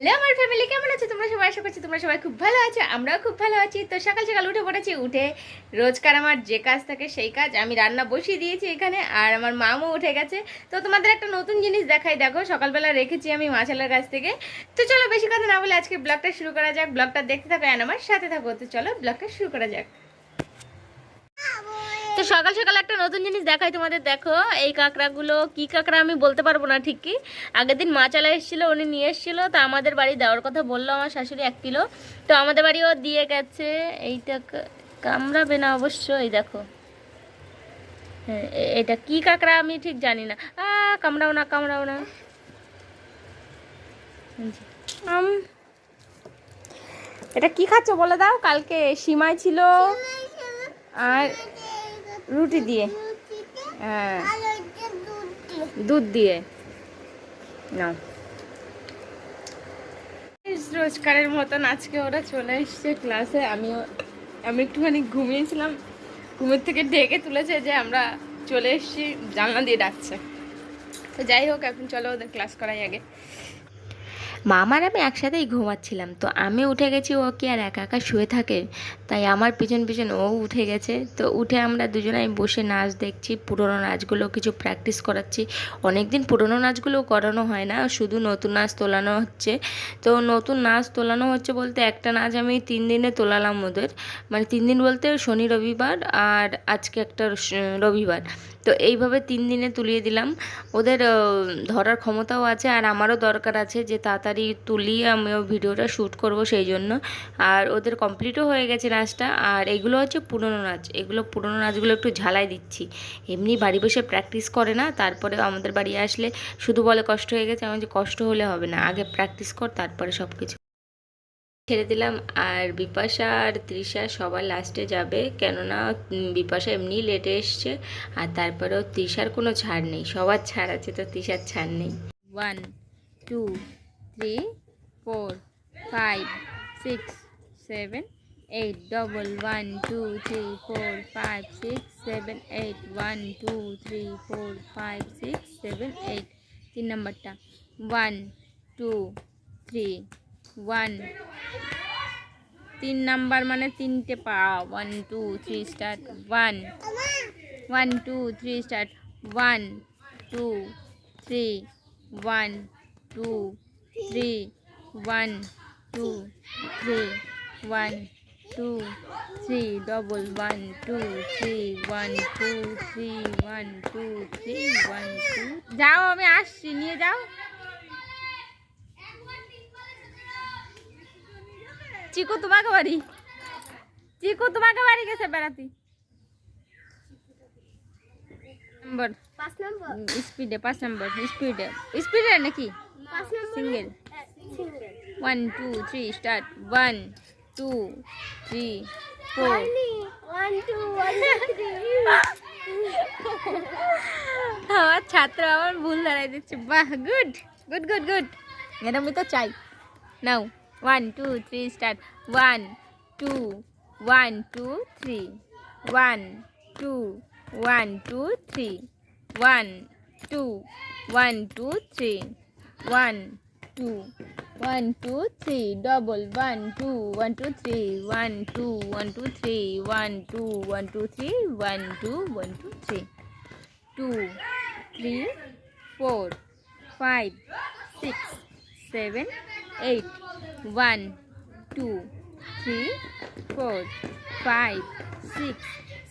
Hello আমার family কেমন আছে? তোমরা সবাই আশা করছি তোমরা সবাই খুব ভালো আছো, আমরাও খুব ভালো আছি। তো সকাল সকাল উঠে পড়েছি, উঠে রোজকার আমার যে কাজ থাকে সেই কাজ আমি রান্না বসিয়ে দিয়েছি এখানে, আর আমার মামও উঠে গেছে। তো তোমাদের একটা নতুন জিনিস দেখাই, দেখো, সকালবেলা রেখেছি আমি মাছালার কাছ থেকে। তো চলো বেশি কথা না বলে আজকে ব্লগটা শুরু করা যাক, ব্লগটা দেখতে থাকো আর আমার সাথে থাকো। তো চলো ব্লগটা শুরু করা যাক। তো সকাল সকাল একটা নতুন জিনিস দেখাই তোমাদের দেখো। এই কাঁকড়াগুলো কি কাঁকড়া আমি বলতে পারব না ঠিক কি? আগের দিন মাচালা এসেছিল উনি নিয়ে এসেছিল তো আমাদের বাড়ি দেওয়ার কথা বলল আমার শাশুড়ি এক কিলো। তো আমাদের বাড়িও দিয়ে গেছে। এইটা কামড়াবে না অবশ্য এই দেখো। হ্যাঁ এটা কি কাঁকড়া আমি ঠিক জানি না। আ কামড়াও না কামড়াও না। আম, এটা কি খাচ্ছ বলে দাও? কালকে সীমায় ছিল। আর রুটি দিয়ে। হ্যাঁ। দুধ দিয়ে। না রোজকারের মতন আজকে ওরা চলে এসছে ক্লাসে। আমিও আমি একটুখানি ঘুমিয়েছিলাম। ঘুমের থেকে ডেকে তুলেছে যে আমরা চলে এসেছি। জানলা দিয়ে ডাকছে। তো যাই হোক, এখন চলো ওদের ক্লাস করাই আগে। মামার আমি একসাথেই ঘুমাচ্ছিলাম, তো আমি উঠে গেছি, ও কি আর একা একা শুয়ে থাকে? তাই আমার পিছন পিছন ও উঠে গেছে, তো উঠে আমরা দুজনাই বসে নাচ দেখছি, পুরোনো নাচগুলো কিছু প্র্যাকটিস করাচ্ছি। অনেক দিন পুরোনো নাচগুলো করানো হয় না, শুধু নতুন নাচ তোলানো হচ্ছে। তো নতুন নাচ তোলানো হচ্ছে বলতে একটা নাচ আমি তিন দিনে তোলালাম ওদের মানে তিন দিন বলতে শনি, রবিবার আর আজকে একটা রবিবার। তো এইভাবে তিন দিনে তুলিয়ে দিলাম। ওদের ধরার ক্ষমতাও আছে আর আমারও দরকার আছে যে তাড়াতাড়ি তুলিয়ে আমিও ভিডিওটা শ্যুট করব সেই জন্য। আর ওদের কমপ্লিটও হয়ে গেছে নাচটা। আর এগুলো হচ্ছে পুরনো নাচ। এগুলো পুরনো নাচগুলো একটু ঝালাই দিচ্ছি। এমনি বাড়ি বসে প্র্যাকটিস করে না, তারপরে আমাদের বাড়ি আসলে শুধু বলে কষ্ট হয়ে গেছে। আমার যে কষ্ট হলে হবে না, আগে প্র্যাকটিস কর, তারপরে সব কিছু ছেড়ে দিলাম। আর বিপাশা আর তৃষা সবার লাস্টে যাবে। কেননা বিপাশা এমনি লেটে এসছে। আর তারপরেও তৃষার কোনো ছাড় নেই। সবার ছাড় আছে, তো তৃষার ছাড় নেই। One two three four five six seven eight double one two three four five six seven eight one two three four five six seven eight তিন নম্বরটা ওয়ান টু থ্রি ওয়ান তিন নাম্বার মানে তিনটে পা one two three start one one two three start one two three one two three one two three one two three double one two three one two three one two three one two যাও আমি আসছি নিয়ে যাও চিকু তোমাকে বাড়ি চিকু তোমাকে বাড়ি গেছে বেড়াতে নম্বর পাঁচ নম্বর স্পিডে পাঁচ নম্বর স্পিডে স্পিডে নাকি পাঁচ নম্বর single single one two three start one two three four one two one three আমার ছাত্র আমার ভুল দাঁড়াই দিচ্ছে বাহ গুড গুড গুড গুড এরকমই তো চাই নাও one two three start one two one two three one two one two three one two one two three One, two, one, two, three. Double one, two, one, two, three, one, two, one, two, three, one, two, one, two, three. Two, three, four, five, six, seven, eight. One, two, three, four, five, six,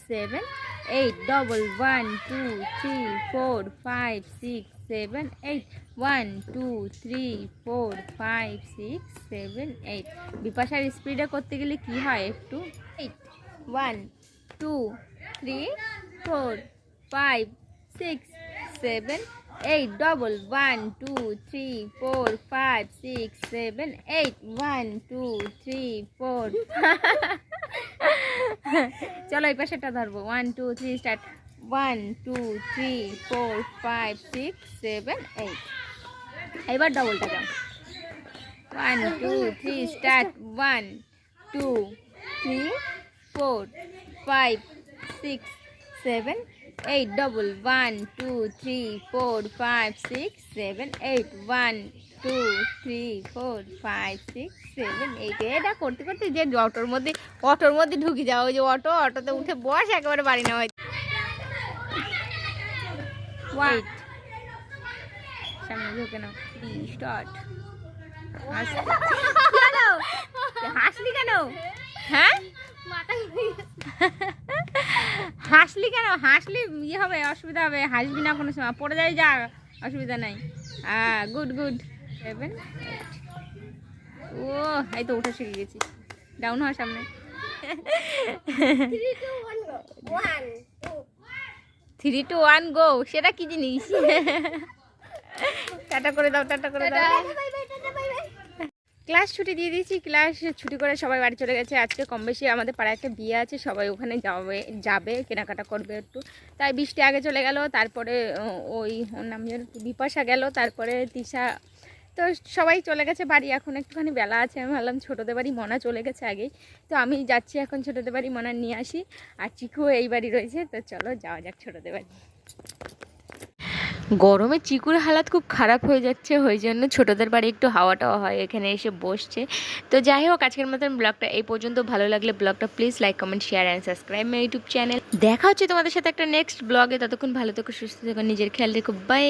seven, eight. Double one, two, three, four, five, six, seven, eight. One, two, three, four, five, six, seven, eight. বিপাশার স্পিডে করতে গেলে কি হয় একটু? Eight one two three four five six seven eight double one two three four five six seven eight one two three four চলো এই পাশেটা ধরবো। One two three start one two three four five six seven eight এবার ডবলটা যাও one two three start one two three four five six seven eight double one two three four five six seven eight one two three four five six seven eight এটা করতে করতে যে অটোর মধ্যে অটোর মধ্যে ঢুকে যাও। ওই যে অটো, অটোতে উঠে বস, একেবারে বাড়ি নেওয়া ওয়াইট সামনে ঢুকে নাও থ্রি স্টার্ট হাসলি কেন? হ্যাঁ? হাসলি কেন? হাসলি ইয়ে হবে অসুবিধা হবে। হাসবি না কোনো সময়। পড়ে যাই যা অসুবিধা নাই। হ্যাঁ গুড গুড সেভেন ও এই তো উঠে শিখে গেছি। ডাউন হওয়ার সামনে. থ্রি টু ওয়ান গো সেটা কি জিনিস? টাটা করে দাও টাটা করে দাও. ক্লাস ছুটি দিয়ে দিয়েছি ক্লাস ছুটি করে সবাই বাড়ি চলে গেছে। আজকে কম বেশি আমাদের পাড়ায় একটা বিয়ে আছে সবাই ওখানে যাবে যাবে কেনাকাটা করবে একটু। তাই বৃষ্টি আগে চলে গেল তারপরে ওই ওর নাম বিপাশা গেল তারপরে তিশা। তো সবাই চলে গেছে বাড়ি এখন একটুখানি বেলা আছে আমি ভাবলাম ছোটোদের বাড়ি মনা চলে গেছে আগেই। তো আমি যাচ্ছি এখন ছোটোদের বাড়ি মনা নিয়ে আসি আর চিকু এই বাড়ি রয়েছে তো চলো যাওয়া যাক ছোটোদের বাড়ি। গরমে চিকুর হালাত খুব খারাপ হয়ে যাচ্ছে, ওই জন্য ছোটোদের বাড়ি একটু হাওয়া টাওয়া হয়, এখানে এসে বসছে। তো যাই হোক, আজকের মতন ব্লগটা এই পর্যন্ত। ভালো লাগলে ব্লগটা please like comment share and subscribe my YouTube channel দেখা হচ্ছে তোমাদের সাথে একটা নেক্সট ব্লগে ততক্ষণ ভালো থেকো, সুস্থ থেকো, নিজের খেয়াল রেখো। বাই